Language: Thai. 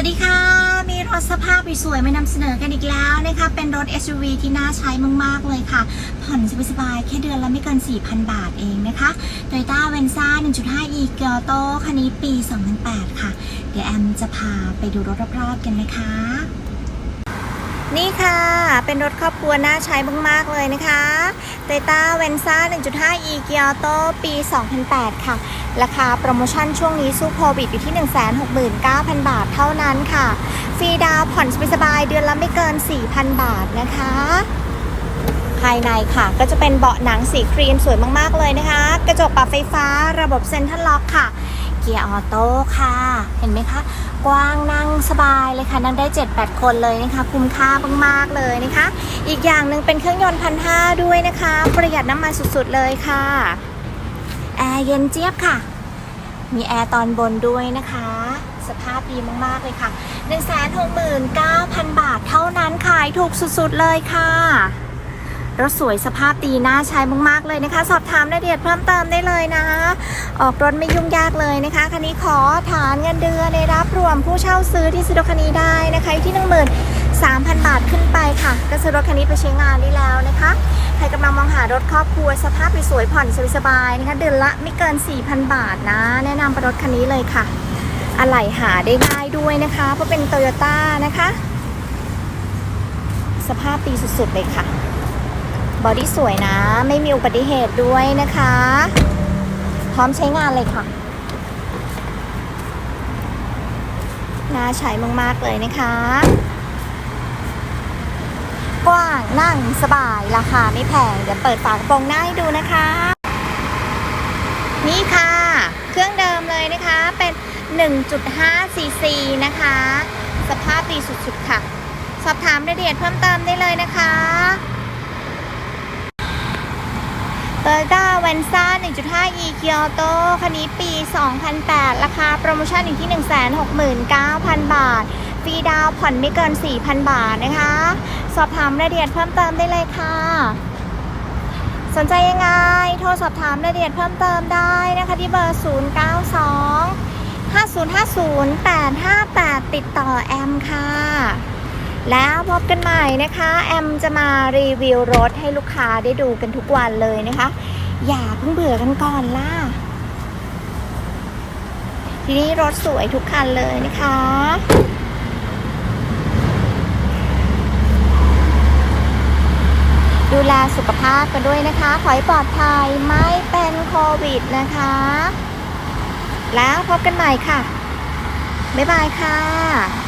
วัสดีค่ะ มีรถสภาพสวยๆมานำเสนอกันอีกแล้วนะคะ เป็นรถ SUV ที่น่าใช้มากๆเลยค่ะ ผ่อนสบายๆแค่เดือนละไม่เกิน 4,000 บาทเองนะคะ Toyota v e n z a 1.5 e g i o t o คันนี้ปี 2008 ค่ะ เดี๋ยวแอมจะพาไปดูรถรอบๆกันนะคะ นี่ค่ะ เป็นรถครอบครัวน่าใช้มาก ๆ เลยนะคะ Toyota v e n z a 1.5 e g i o t o ปี 2008 ค่ะ ราคาโปรโมชั่นช่วงนี้สู้โควิดอยู่ที่ 169,000 บาทเท่านั้นค่ะ ฟรีดาวผ่อนสบายเดือนละไม่เกิน 4,000 บาทนะคะ ภายในค่ะ ก็จะเป็นเบาะหนังสีครีมสวยมาก ๆ เลยนะคะ กระจกปรับไฟฟ้าระบบเซ็นทรัลล็อกค่ะ กียร์ออโต้ค่ะ เห็นไหมคะ กว้างนั่งสบายเลยค่ะ นั่งได้ 7-8 คนเลยนะคะ คุ้มค่ามากๆเลยนะคะ อีกอย่างหนึ่งเป็นเครื่องยนต์พันห้าด้วยนะคะ ประหยัดน้ำมันสุดๆเลยค่ะ แอร์เย็นเจี๊ยบค่ะ มีแอร์ตอนบนด้วยนะคะ สภาพดีมากๆเลยค่ะ 169,000 บาทเท่านั้นขายถูกสุดๆเลยค่ะ รถสวยสภาพดีน่าใช้มากๆเลยนะคะ สอบถามรายละเอียดเพิ่มเติมได้เลยนะ ออกรถไม่ยุ่งยากเลยนะคะ คันนี้ขอฐานเงินเดือนในรับรวมผู้เช่าซื้อที่ซื้อรถคันนี้ได้นะคะอยู่ที่13,000บาทขึ้นไปค่ะ ก็ซื้อรถคันนี้ไปใช้งานได้แล้วนะคะ ใครกำลังมองหารถครอบครัวสภาพสวยผ่อนสบายๆนะคะเดือนละไม่เกิน 4,000 บาทนะ แนะนำเป็นรถคันนี้เลยค่ะอะไหล่หาได้ง่ายด้วยนะคะ เพราะเป็นโตโยต้านะคะ สภาพดีสุดๆเลยค่ะ บอดี้สวยนะ ไม่มีอุบัติเหตุด้วยนะคะ พร้อมใช้งานเลยค่ะ น่าใช้มาก ๆ เลยนะคะ กว้างนั่งสบายราคาไม่แพง เดี๋ยวเปิดฝากระโปรงหน้าให้ดูนะคะ นี่ค่ะ เครื่องเดิมเลยนะคะ เป็น 1.5 cc นะคะ สภาพดีสุด ๆ ค่ะ สอบถามรายละเอียดเพิ่มเติมได้เลยนะคะ t o y o t a v e n z a 1.5 e k i o t o คันนี้ปี 2008 ราคาโปรโมชั่นอยู่ที่ 169,000 บาท ฟรีดาวผ่อนไม่เกิน 4,000 บาทนะคะ สอบถามรายละเอียดเพิ่มเติมได้เลยค่ะ สนใจยังไง โทรสอบถามรายละเอียดเพิ่มเติมได้นะคะที่เบอร์ 092 5050 858 ติดต่อแอมค่ะ แล้วพบกันใหม่นะคะ แอมจะมารีวิวรถให้ลูกค้าได้ดูกันทุกวันเลยนะคะ อย่าเพิ่งเบื่อกันก่อนล่ะ ทีนี้รถสวยทุกคันเลยนะคะดูแลสุขภาพกันด้วยนะคะ ขอให้ปลอดภัยไม่เป็นโควิดนะคะ แล้วพบกันใหม่ค่ะ บ๊ายบายค่ะ